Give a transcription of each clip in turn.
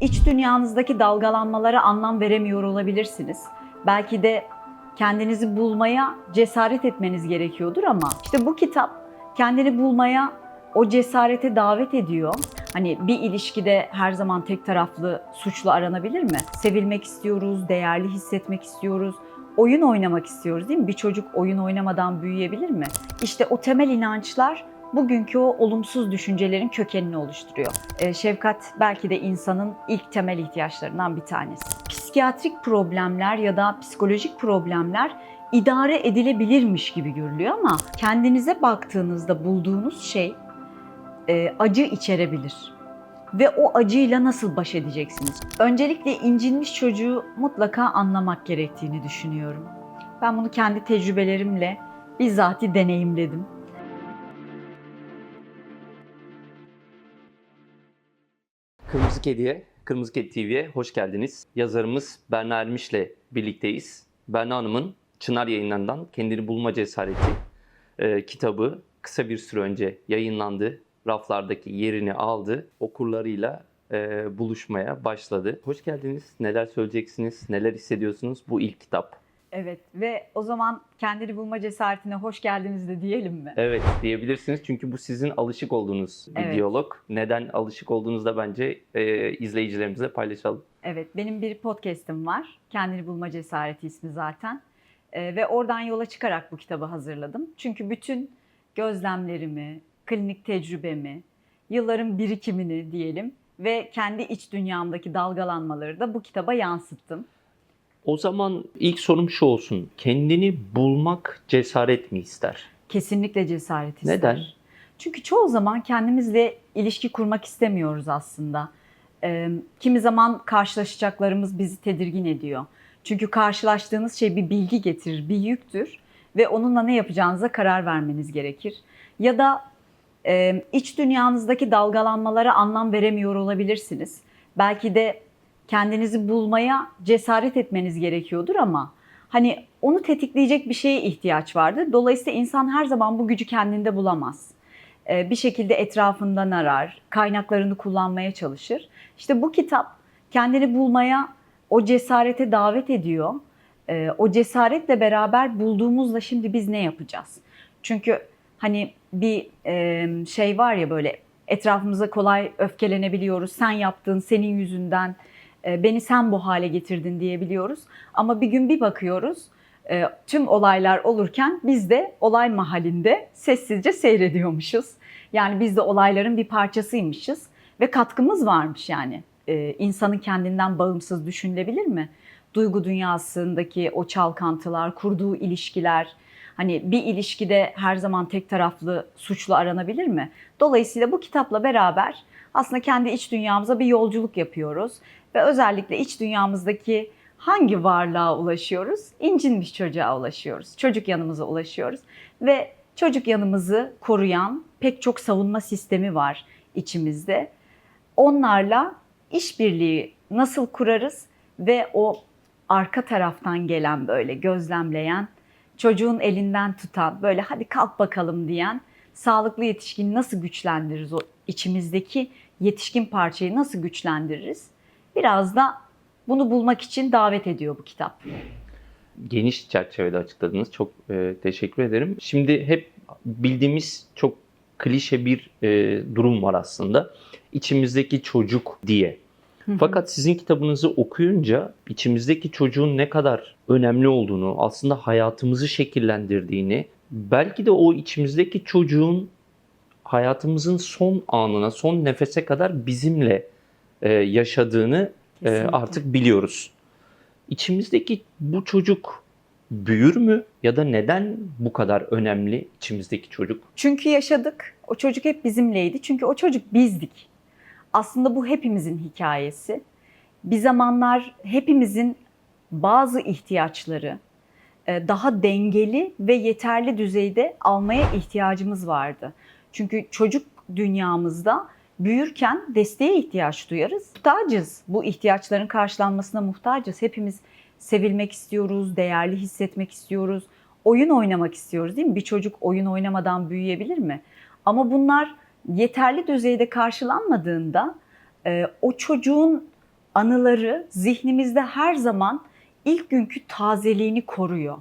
iç dünyanızdaki dalgalanmalara anlam veremiyor olabilirsiniz. Belki de kendinizi bulmaya cesaret etmeniz gerekiyordur ama işte bu kitap kendini bulmaya o cesarete davet ediyor. Hani bir ilişkide her zaman tek taraflı suçlu aranabilir mi? Sevilmek istiyoruz, değerli hissetmek istiyoruz, oyun oynamak istiyoruz değil mi? Bir çocuk oyun oynamadan büyüyebilir mi? İşte o temel inançlar bugünkü o olumsuz düşüncelerin kökenini oluşturuyor. Ee, şefkat belki de insanın ilk temel ihtiyaçlarından bir tanesi. Psikiyatrik problemler ya da psikolojik problemler idare edilebilirmiş gibi görülüyor ama kendinize baktığınızda bulduğunuz şey e, acı içerebilir. Ve o acıyla nasıl baş edeceksiniz? Öncelikle incinmiş çocuğu mutlaka anlamak gerektiğini düşünüyorum. Ben bunu kendi tecrübelerimle bizzati deneyimledim. Kırmızı Kedi'ye, Kırmızı Kedi TV'ye hoş geldiniz. Yazarımız Berna Ermiş'le birlikteyiz. Berna Hanım'ın Çınar yayınlarından Kendini Bulma Cesareti e, kitabı kısa bir süre önce yayınlandı. Raflardaki yerini aldı. Okurlarıyla e, buluşmaya başladı. Hoş geldiniz. Neler söyleyeceksiniz? Neler hissediyorsunuz? Bu ilk kitap. Evet ve o zaman kendini bulma cesaretine hoş geldiniz de diyelim mi? Evet diyebilirsiniz çünkü bu sizin alışık olduğunuz bir Evet. diyalog. Neden alışık olduğunuzu da bence e, izleyicilerimizle paylaşalım. Evet, benim bir podcast'im var. Kendini Bulma Cesareti ismi zaten. Ee, ve oradan yola çıkarak bu kitabı hazırladım. Çünkü bütün gözlemlerimi, klinik tecrübemi, yılların birikimini diyelim ve kendi iç dünyamdaki dalgalanmaları da bu kitaba yansıttım. O zaman ilk sorum şu olsun. Kendini bulmak cesaret mi ister? Kesinlikle cesaret ister. Neden? Çünkü çoğu zaman kendimizle ilişki kurmak istemiyoruz aslında. Kimi zaman karşılaşacaklarımız bizi tedirgin ediyor. Çünkü karşılaştığınız şey bir bilgi getirir, bir yüktür ve onunla ne yapacağınıza karar vermeniz gerekir. Ya da e, iç dünyanızdaki dalgalanmalara anlam veremiyor olabilirsiniz. Belki de kendinizi bulmaya cesaret etmeniz gerekiyordur ama hani onu tetikleyecek bir şeye ihtiyaç vardır. Dolayısıyla insan her zaman bu gücü kendinde bulamaz. Ee, Bir şekilde etrafından arar, kaynaklarını kullanmaya çalışır. İşte bu kitap kendini bulmaya o cesarete davet ediyor. Ee, O cesaretle beraber bulduğumuzla şimdi biz ne yapacağız? Çünkü hani bir şey var ya böyle etrafımıza kolay öfkelenebiliyoruz. Sen yaptın, senin yüzünden, beni sen bu hale getirdin diyebiliyoruz. Ama bir gün bir bakıyoruz e, tüm olaylar olurken biz de olay mahallinde sessizce seyrediyormuşuz. Yani biz de olayların bir parçasıymışız ve katkımız varmış yani. E, insanın kendinden bağımsız düşünülebilir mi? Duygu dünyasındaki o çalkantılar, kurduğu ilişkiler, hani bir ilişkide her zaman tek taraflı suçlu aranabilir mi? Dolayısıyla bu kitapla beraber aslında kendi iç dünyamıza bir yolculuk yapıyoruz ve özellikle iç dünyamızdaki hangi varlığa ulaşıyoruz? İncinmiş çocuğa ulaşıyoruz. Çocuk yanımıza ulaşıyoruz ve çocuk yanımızı koruyan pek çok savunma sistemi var içimizde. Onlarla işbirliği nasıl kurarız ve o arka taraftan gelen böyle gözlemleyen, çocuğun elinden tutan, böyle hadi kalk bakalım diyen sağlıklı yetişkini nasıl güçlendiririz? O içimizdeki yetişkin parçayı nasıl güçlendiririz? Biraz da bunu bulmak için davet ediyor bu kitap. Geniş çerçevede açıkladınız. Çok e, teşekkür ederim. Şimdi hep bildiğimiz çok klişe bir e, durum var aslında. İçimizdeki çocuk diye. Fakat sizin kitabınızı okuyunca içimizdeki çocuğun ne kadar önemli olduğunu, aslında hayatımızı şekillendirdiğini, belki de o içimizdeki çocuğun hayatımızın son anına, son nefese kadar bizimle e, yaşadığını e, artık biliyoruz. İçimizdeki bu çocuk büyür mü ya da neden bu kadar önemli içimizdeki çocuk? Çünkü yaşadık. O çocuk hep bizimleydi. Çünkü o çocuk bizdik. Aslında bu hepimizin hikayesi. Bir zamanlar hepimizin bazı ihtiyaçları e, daha dengeli ve yeterli düzeyde almaya ihtiyacımız vardı. Çünkü çocuk dünyamızda büyürken desteğe ihtiyaç duyarız. Muhtacız. Bu ihtiyaçların karşılanmasına muhtacız. Hepimiz sevilmek istiyoruz, değerli hissetmek istiyoruz, oyun oynamak istiyoruz değil mi? Bir çocuk oyun oynamadan büyüyebilir mi? Ama bunlar yeterli düzeyde karşılanmadığında e, o çocuğun anıları zihnimizde her zaman ilk günkü tazeliğini koruyor.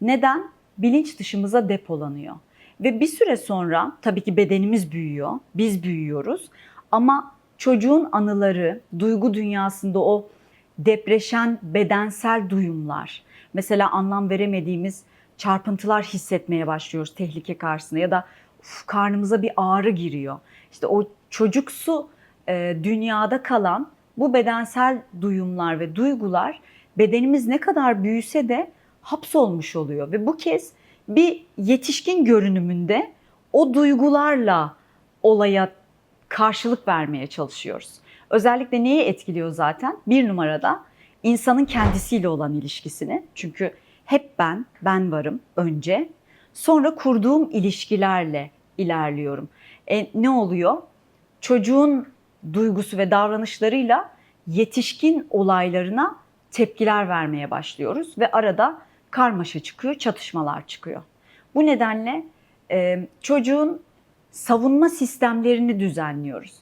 Neden? Bilinç dışımıza depolanıyor. Ve bir süre sonra tabii ki bedenimiz büyüyor, biz büyüyoruz ama çocuğun anıları, duygu dünyasında o depreşen bedensel duyumlar, mesela anlam veremediğimiz çarpıntılar hissetmeye başlıyoruz tehlike karşısında ya da "Uf, karnımıza bir ağrı giriyor. İşte o çocuksu e, dünyada kalan bu bedensel duyumlar ve duygular bedenimiz ne kadar büyüse de hapsolmuş oluyor ve bu kez bir yetişkin görünümünde o duygularla olaya karşılık vermeye çalışıyoruz. Özellikle neyi etkiliyor zaten? Bir numarada insanın kendisiyle olan ilişkisini. Çünkü hep ben, ben varım önce. Sonra kurduğum ilişkilerle ilerliyorum. E, ne oluyor? Çocuğun duygusu ve davranışlarıyla yetişkin olaylarına tepkiler vermeye başlıyoruz ve arada karmaşa çıkıyor, çatışmalar çıkıyor. Bu nedenle e, çocuğun savunma sistemlerini düzenliyoruz.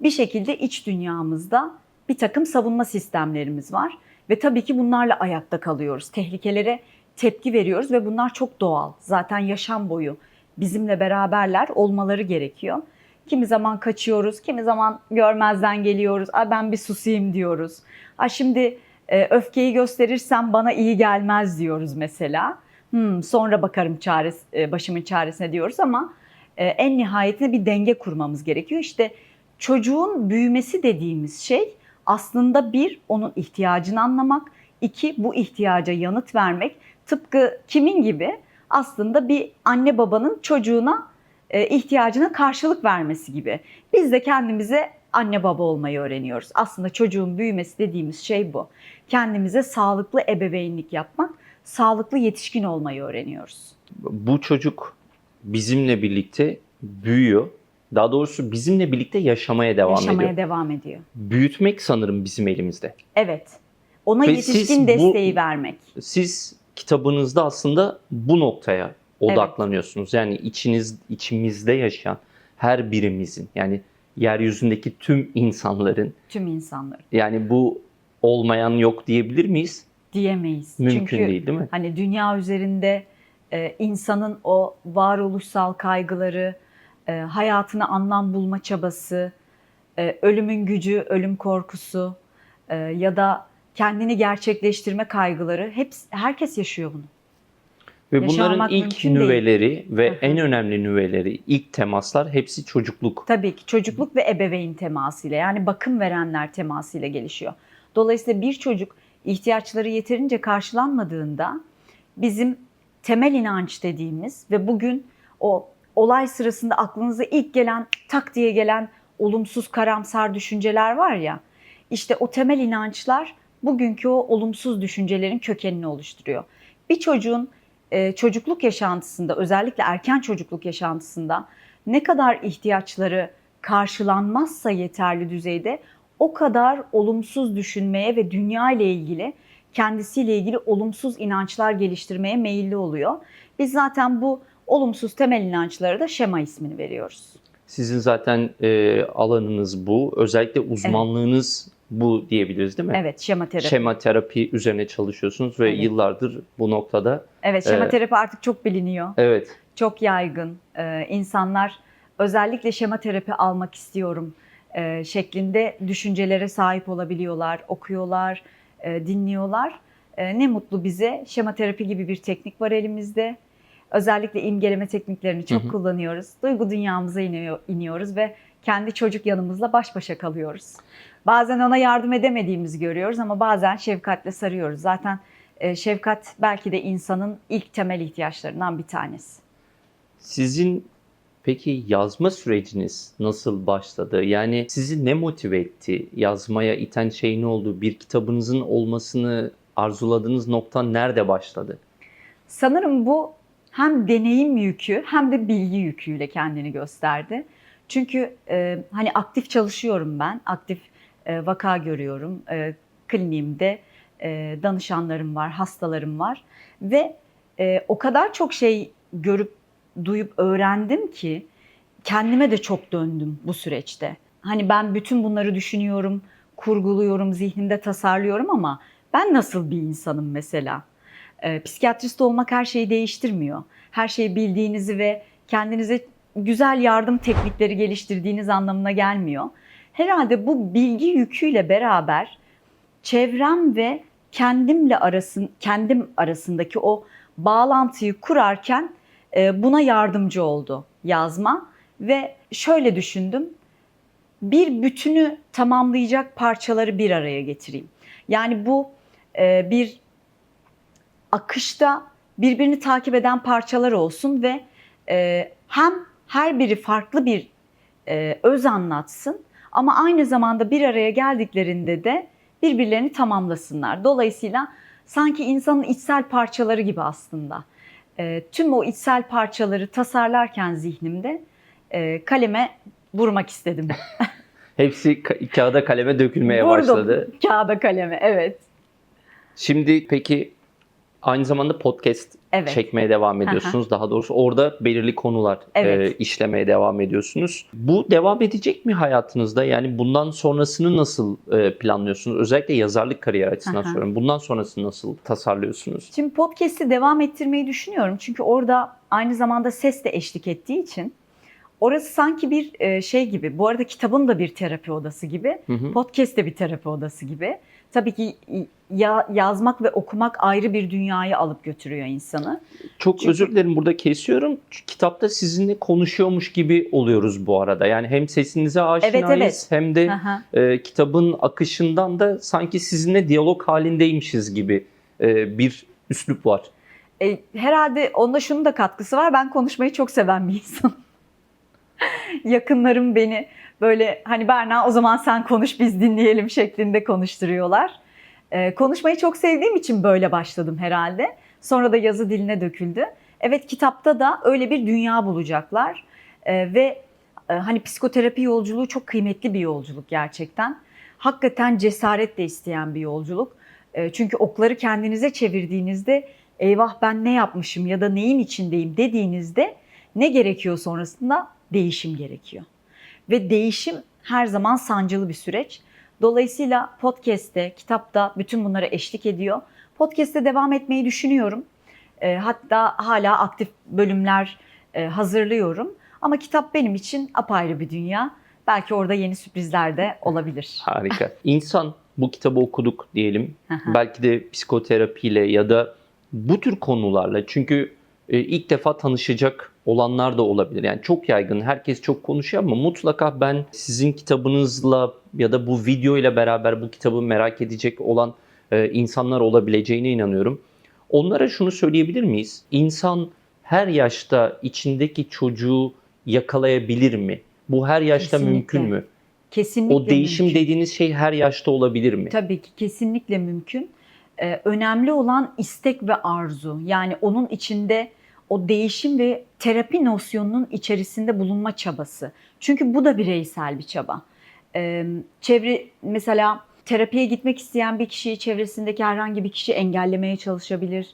Bir şekilde iç dünyamızda bir takım savunma sistemlerimiz var ve tabii ki bunlarla ayakta kalıyoruz. Tehlikelere tepki veriyoruz ve bunlar çok doğal. Zaten yaşam boyu bizimle beraberler olmaları gerekiyor. Kimi zaman kaçıyoruz, kimi zaman görmezden geliyoruz. Ay ben bir susayım diyoruz. Ay şimdi e, öfkeyi gösterirsem bana iyi gelmez diyoruz mesela. Hmm, sonra bakarım çares, e, başımın çaresine diyoruz ama e, en nihayetinde bir denge kurmamız gerekiyor. İşte çocuğun büyümesi dediğimiz şey aslında bir onun ihtiyacını anlamak, iki bu ihtiyaca yanıt vermek. Tıpkı kimin gibi? Aslında bir anne babanın çocuğuna e, ihtiyacına karşılık vermesi gibi. Biz de kendimize anne baba olmayı öğreniyoruz. Aslında çocuğun büyümesi dediğimiz şey bu. Kendimize sağlıklı ebeveynlik yapmak, sağlıklı yetişkin olmayı öğreniyoruz. Bu çocuk bizimle birlikte büyüyor. Daha doğrusu bizimle birlikte yaşamaya devam Yaşamaya ediyor. devam ediyor. Büyütmek sanırım bizim elimizde. Evet. Ona Ve yetişkin siz bu- desteği vermek. Siz kitabınızda aslında bu noktaya odaklanıyorsunuz. Yani içiniz içimizde yaşayan her birimizin yani yeryüzündeki tüm insanların Tüm insanlar yani bu olmayan yok diyebilir miyiz? diyemeyiz. Mümkün Çünkü değil değil mi? hani dünya üzerinde e, insanın o varoluşsal kaygıları, e, hayatına anlam bulma çabası, e, ölümün gücü, ölüm korkusu e, ya da kendini gerçekleştirme kaygıları hepsi herkes yaşıyor bunu. Ve bunların ilk mümkün değil. nüveleri ve Hı hı. en önemli nüveleri, ilk temaslar hepsi çocukluk. Tabii ki çocukluk ve ebeveyn temasıyla yani bakım verenler temasıyla gelişiyor. Dolayısıyla bir çocuk ihtiyaçları yeterince karşılanmadığında bizim temel inanç dediğimiz ve bugün o olay sırasında aklınıza ilk gelen tak diye gelen olumsuz karamsar düşünceler var ya işte o temel inançlar bugünkü o olumsuz düşüncelerin kökenini oluşturuyor. Bir çocuğun e, çocukluk yaşantısında özellikle erken çocukluk yaşantısında ne kadar ihtiyaçları karşılanmazsa yeterli düzeyde o kadar olumsuz düşünmeye ve dünya ile ilgili kendisiyle ilgili olumsuz inançlar geliştirmeye meyilli oluyor. Biz zaten bu olumsuz temel inançlara da şema ismini veriyoruz. Sizin zaten e, alanınız bu. Özellikle uzmanlığınız bu diyebiliriz değil mi? Evet, şema terapi. Şema terapi üzerine çalışıyorsunuz ve Evet. yıllardır bu noktada. evet, şema Evet. terapi artık çok biliniyor. Evet. çok yaygın. Ee, insanlar özellikle şema terapi almak istiyorum e, şeklinde düşüncelere sahip olabiliyorlar, okuyorlar, e, dinliyorlar. E, ne mutlu bize. Şema terapi gibi bir teknik var elimizde. Özellikle imgeleme tekniklerini çok Hı hı. kullanıyoruz. Duygu dünyamıza iniyor, iniyoruz ve kendi çocuk yanımızla baş başa kalıyoruz. Bazen ona yardım edemediğimizi görüyoruz ama bazen şefkatle sarıyoruz. Zaten e, şefkat belki de insanın ilk temel ihtiyaçlarından bir tanesi. Sizin peki yazma süreciniz nasıl başladı? Yani sizi ne motive etti? Yazmaya iten şey ne oldu? Bir kitabınızın olmasını arzuladığınız nokta nerede başladı? Sanırım bu hem deneyim yükü hem de bilgi yüküyle kendini gösterdi. Çünkü e, hani aktif çalışıyorum ben, aktif e, vaka görüyorum. E, kliniğimde e, danışanlarım var, hastalarım var ve o kadar çok şey görüp duyup öğrendim ki kendime de çok döndüm bu süreçte. Hani ben bütün bunları düşünüyorum, kurguluyorum, zihnimde tasarlıyorum ama ben nasıl bir insanım mesela? Psikiyatrist olmak her şeyi değiştirmiyor. Her şeyi bildiğinizi ve kendinize güzel yardım teknikleri geliştirdiğiniz anlamına gelmiyor. Herhalde bu bilgi yüküyle beraber çevrem ve kendimle arasın kendim arasındaki o bağlantıyı kurarken e, buna yardımcı oldu yazma ve şöyle düşündüm. Bir bütünü tamamlayacak parçaları bir araya getireyim. Yani bu e, bir akışta birbirini takip eden parçalar olsun ve e, hem her biri farklı bir öz anlatsın ama aynı zamanda bir araya geldiklerinde de birbirlerini tamamlasınlar. Dolayısıyla sanki insanın içsel parçaları gibi aslında. E, tüm o içsel parçaları tasarlarken zihnimde e, kaleme vurmak istedim. Hepsi ka- kağıda kaleme dökülmeye Vurdum. başladı. Kağıda kaleme evet. Şimdi peki aynı zamanda podcast Evet. çekmeye devam ediyorsunuz. Daha doğrusu orada belirli konular Evet. e, işlemeye devam ediyorsunuz. Bu devam edecek mi hayatınızda? Yani bundan sonrasını nasıl e, planlıyorsunuz? Özellikle yazarlık kariyer açısından Aha. soruyorum. Bundan sonrasını nasıl tasarlıyorsunuz? Şimdi podcast'i devam ettirmeyi düşünüyorum. Çünkü orada aynı zamanda ses de eşlik ettiği için orası sanki bir e, şey gibi. Bu arada kitabın da bir terapi odası gibi. Hı hı. Podcast de bir terapi odası gibi. Tabii ki ya, yazmak ve okumak ayrı bir dünyayı alıp götürüyor insanı. Çok Çünkü- özür dilerim burada kesiyorum. Çünkü Kitapta sizinle konuşuyormuş gibi oluyoruz bu arada. Yani hem sesinize aşinayız evet. hem de Aha. e, kitabın akışından da sanki sizinle diyalog halindeymişiz gibi e, bir üslup var. E, herhalde onda şunun da katkısı var. Ben konuşmayı çok seven bir insanım. Yakınlarım beni böyle hani Berna o zaman sen konuş biz dinleyelim şeklinde konuşturuyor. E, konuşmayı çok sevdiğim için böyle başladım herhalde. Sonra da yazı diline döküldü. Evet kitapta da öyle bir dünya bulacaklar. E, ve e, hani psikoterapi yolculuğu çok kıymetli bir yolculuk gerçekten. Hakikaten cesaret de isteyen bir yolculuk. E, çünkü okları kendinize çevirdiğinizde eyvah ben ne yapmışım ya da neyin içindeyim dediğinizde ne gerekiyor sonrasında? Değişim gerekiyor. Ve değişim her zaman sancılı bir süreç. Dolayısıyla podcast'te, kitapta bütün bunlara eşlik ediyor. Podcast'te devam etmeyi düşünüyorum. E, hatta hala aktif bölümler e, hazırlıyorum. Ama kitap benim için apayrı bir dünya. Belki orada yeni sürprizler de olabilir. Harika. İnsan bu kitabı okuduk diyelim. Belki de psikoterapiyle ya da bu tür konularla çünkü ilk defa tanışacak olanlar da olabilir. Yani çok yaygın, herkes çok konuşuyor ama mutlaka ben sizin kitabınızla ya da bu video ile beraber bu kitabı merak edecek olan e, insanlar olabileceğine inanıyorum. Onlara şunu söyleyebilir miyiz? İnsan her yaşta içindeki çocuğu yakalayabilir mi? Bu her yaşta Kesinlikle. mümkün mü? Kesinlikle O değişim mümkün. dediğiniz şey her yaşta olabilir mi? Tabii ki kesinlikle mümkün. Ee, önemli olan istek ve arzu. Yani onun içinde o değişim ve terapi nosyonunun içerisinde bulunma çabası. Çünkü bu da bireysel bir çaba. Ee, çevre mesela terapiye gitmek isteyen bir kişiyi çevresindeki herhangi bir kişi engellemeye çalışabilir.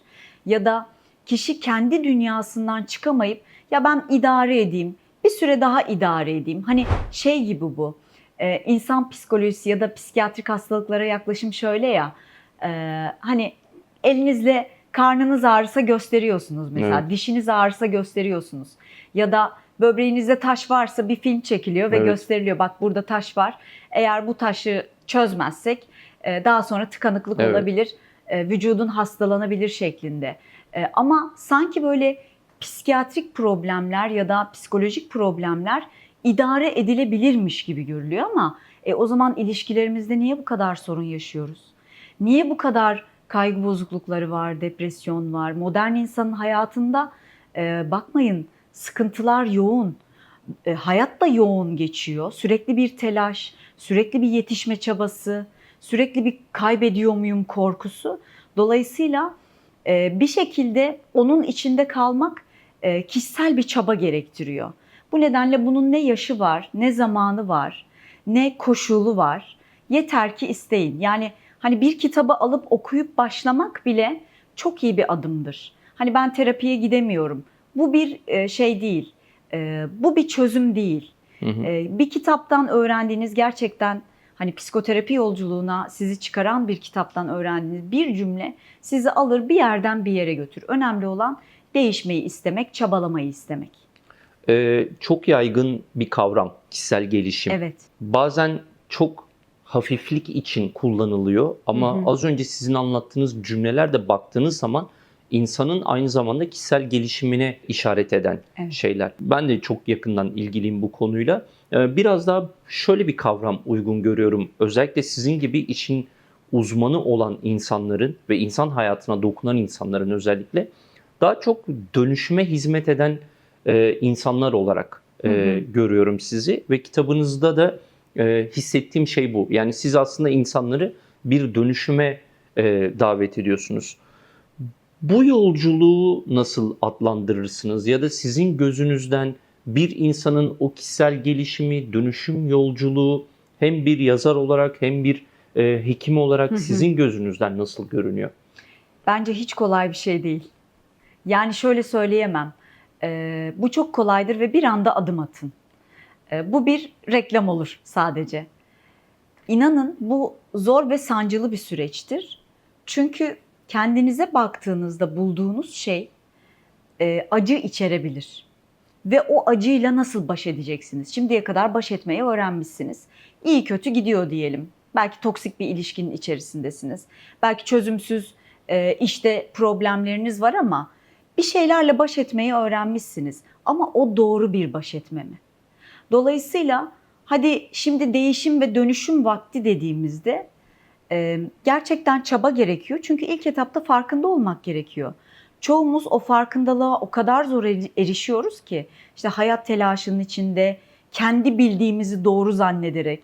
Ya da kişi kendi dünyasından çıkamayıp ya ben idare edeyim, bir süre daha idare edeyim. Hani şey gibi bu. Ee, insan psikolojisi ya da psikiyatrik hastalıklara yaklaşım şöyle ya. E, hani elinizle karnınız ağrısa gösteriyorsunuz mesela. Evet. Dişiniz ağrısa gösteriyorsunuz. Ya da böbreğinizde taş varsa bir film çekiliyor ve Evet. gösteriliyor. Bak burada taş var. Eğer bu taşı çözmezsek e, daha sonra tıkanıklık Evet. olabilir. e, Vücudun hastalanabilir şeklinde. E, Ama sanki böyle psikiyatrik problemler ya da psikolojik problemler idare edilebilirmiş gibi görülüyor ama e, o zaman ilişkilerimizde niye bu kadar sorun yaşıyoruz? Niye bu kadar kaygı bozuklukları var, depresyon var? Modern insanın hayatında e, bakmayın sıkıntılar yoğun. E, hayat da yoğun geçiyor. Sürekli bir telaş, sürekli bir yetişme çabası, sürekli bir kaybediyor muyum korkusu. Dolayısıyla e, bir şekilde onun içinde kalmak e, kişisel bir çaba gerektiriyor. Bu nedenle bunun ne yaşı var, ne zamanı var, ne koşulu var. Yeter ki isteyin. Yani hani bir kitabı alıp okuyup başlamak bile çok iyi bir adımdır. Hani ben terapiye gidemiyorum. Bu bir e, şey değil. E, bu bir çözüm değil. Hı hı. E, bir kitaptan öğrendiğiniz gerçekten hani psikoterapi yolculuğuna sizi çıkaran bir kitaptan öğrendiğiniz bir cümle sizi alır bir yerden bir yere götür. Önemli olan değişmeyi istemek, çabalamayı istemek. Ee, çok yaygın bir kavram kişisel gelişim. Evet. Bazen çok hafiflik için kullanılıyor ama Hı hı. az önce sizin anlattığınız cümlelerde baktığınız zaman insanın aynı zamanda kişisel gelişimine işaret eden Evet. şeyler. Ben de çok yakından ilgiliyim bu konuyla. Ee, Biraz daha şöyle bir kavram uygun görüyorum. Özellikle sizin gibi işin uzmanı olan insanların ve insan hayatına dokunan insanların özellikle daha çok dönüşüme hizmet eden e, insanlar olarak e, Hı hı. görüyorum sizi ve kitabınızda da e, hissettiğim şey bu. Yani siz aslında insanları bir dönüşüme e, davet ediyorsunuz. Bu yolculuğu nasıl adlandırırsınız ya da sizin gözünüzden bir insanın o kişisel gelişimi, dönüşüm yolculuğu hem bir yazar olarak hem bir e, hekim olarak Hı hı. sizin gözünüzden nasıl görünüyor? Bence hiç kolay bir şey değil. Yani şöyle söyleyemem. Ee, bu çok kolaydır ve bir anda adım atın. Ee, bu bir reklam olur sadece. İnanın bu zor ve sancılı bir süreçtir. Çünkü kendinize baktığınızda bulduğunuz şey e, acı içerebilir. Ve o acıyla nasıl baş edeceksiniz? Şimdiye kadar baş etmeyi öğrenmişsiniz. İyi kötü gidiyor diyelim. Belki toksik bir ilişkinin içerisindesiniz. Belki çözümsüz e, işte problemleriniz var ama bir şeylerle baş etmeyi öğrenmişsiniz. Ama o doğru bir baş etme mi? Dolayısıyla hadi şimdi değişim ve dönüşüm vakti dediğimizde e, gerçekten çaba gerekiyor. Çünkü ilk etapta farkında olmak gerekiyor. Çoğumuz o farkındalığa o kadar zor eri- erişiyoruz ki işte hayat telaşının içinde kendi bildiğimizi doğru zannederek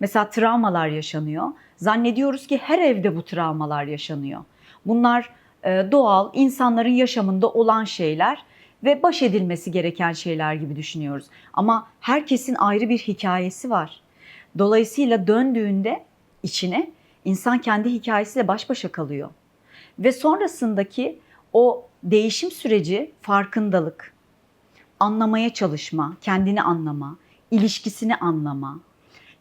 mesela travmalar yaşanıyor. Zannediyoruz ki her evde bu travmalar yaşanıyor. Bunlar e, doğal insanların yaşamında olan şeyler ve baş edilmesi gereken şeyler gibi düşünüyoruz. Ama herkesin ayrı bir hikayesi var. Dolayısıyla döndüğünde içine insan kendi hikayesiyle baş başa kalıyor. Ve sonrasındaki o değişim süreci farkındalık, anlamaya çalışma, kendini anlama, ilişkisini anlama,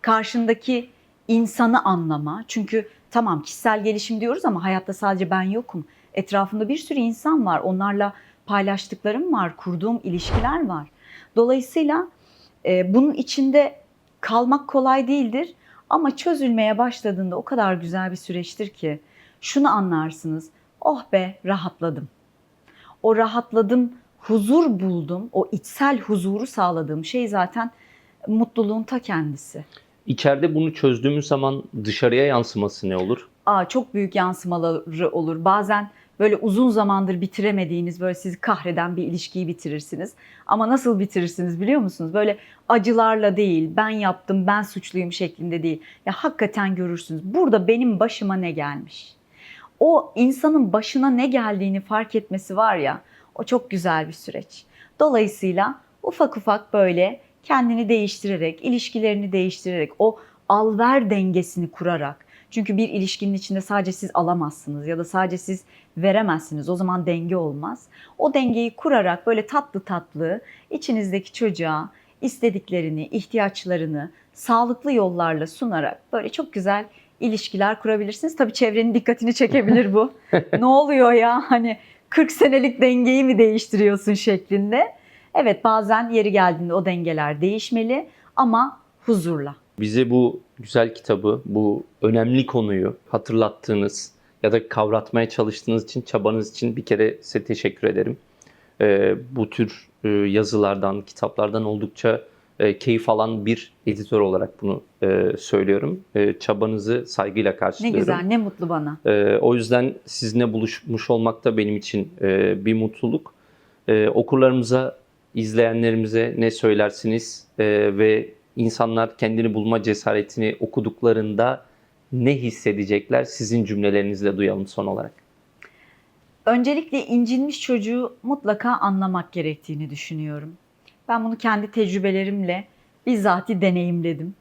karşındaki insanı anlama. Çünkü tamam kişisel gelişim diyoruz ama hayatta sadece ben yokum. Etrafımda bir sürü insan var. Onlarla paylaştıklarım var, kurduğum ilişkiler var. Dolayısıyla e, bunun içinde kalmak kolay değildir ama çözülmeye başladığında o kadar güzel bir süreçtir ki şunu anlarsınız. Oh be rahatladım. O rahatladım, huzur buldum. O içsel huzuru sağladığım şey zaten mutluluğun ta kendisi. İçeride bunu çözdüğümüz zaman dışarıya yansıması ne olur? Aa, çok büyük yansımaları olur. Bazen böyle uzun zamandır bitiremediğiniz, böyle sizi kahreden bir ilişkiyi bitirirsiniz. Ama nasıl bitirirsiniz biliyor musunuz? Böyle acılarla değil, ben yaptım, ben suçluyum şeklinde değil. Ya hakikaten görürsünüz. Burada benim başıma ne gelmiş? O insanın başına ne geldiğini fark etmesi var ya, o çok güzel bir süreç. Dolayısıyla ufak ufak böyle kendini değiştirerek, ilişkilerini değiştirerek, o al-ver dengesini kurarak. Çünkü bir ilişkinin içinde sadece siz alamazsınız ya da sadece siz veremezsiniz. O zaman denge olmaz. O dengeyi kurarak böyle tatlı tatlı içinizdeki çocuğa istediklerini, ihtiyaçlarını sağlıklı yollarla sunarak böyle çok güzel ilişkiler kurabilirsiniz. Tabii çevrenin dikkatini çekebilir bu. ne oluyor ya hani 40 senelik dengeyi mi değiştiriyorsun şeklinde. Evet bazen yeri geldiğinde o dengeler değişmeli ama huzurla. Bize bu güzel kitabı, bu önemli konuyu hatırlattığınız ya da kavratmaya çalıştığınız için, çabanız için bir kere size teşekkür ederim. Ee, bu tür e, yazılardan, kitaplardan oldukça e, keyif alan bir editör olarak bunu e, söylüyorum. E, çabanızı saygıyla Ne karşılıyorum. güzel, ne mutlu bana. Ee, o yüzden sizinle buluşmuş olmak da benim için e, bir mutluluk. Ee, okurlarımıza, izleyenlerimize ne söylersiniz Ee, ve insanlar kendini bulma cesaretini okuduklarında ne hissedecekler? Sizin cümlelerinizle duyalım son olarak. Öncelikle incinmiş çocuğu mutlaka anlamak gerektiğini düşünüyorum. Ben bunu kendi tecrübelerimle bizzati deneyimledim.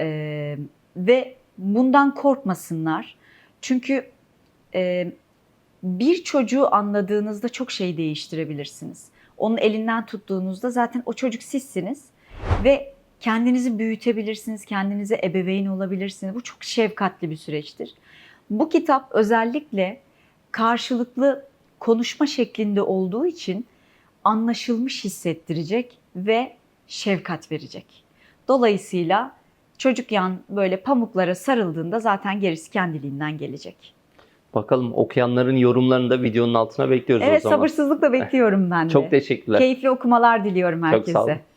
Ee, ve bundan korkmasınlar. Çünkü e, bir çocuğu anladığınızda çok şey değiştirebilirsiniz. Onun elinden tuttuğunuzda zaten o çocuk sizsiniz ve kendinizi büyütebilirsiniz, kendinize ebeveyn olabilirsiniz. Bu çok şefkatli bir süreçtir. Bu kitap özellikle karşılıklı konuşma şeklinde olduğu için anlaşılmış hissettirecek ve şefkat verecek. Dolayısıyla çocuk yan böyle pamuklara sarıldığında zaten gerisi kendiliğinden gelecek. Bakalım okuyanların yorumlarını da videonun altına bekliyoruz Evet o zaman. sabırsızlıkla bekliyorum ben de. Çok teşekkürler. Keyifli okumalar diliyorum Çok sağ olun. herkese.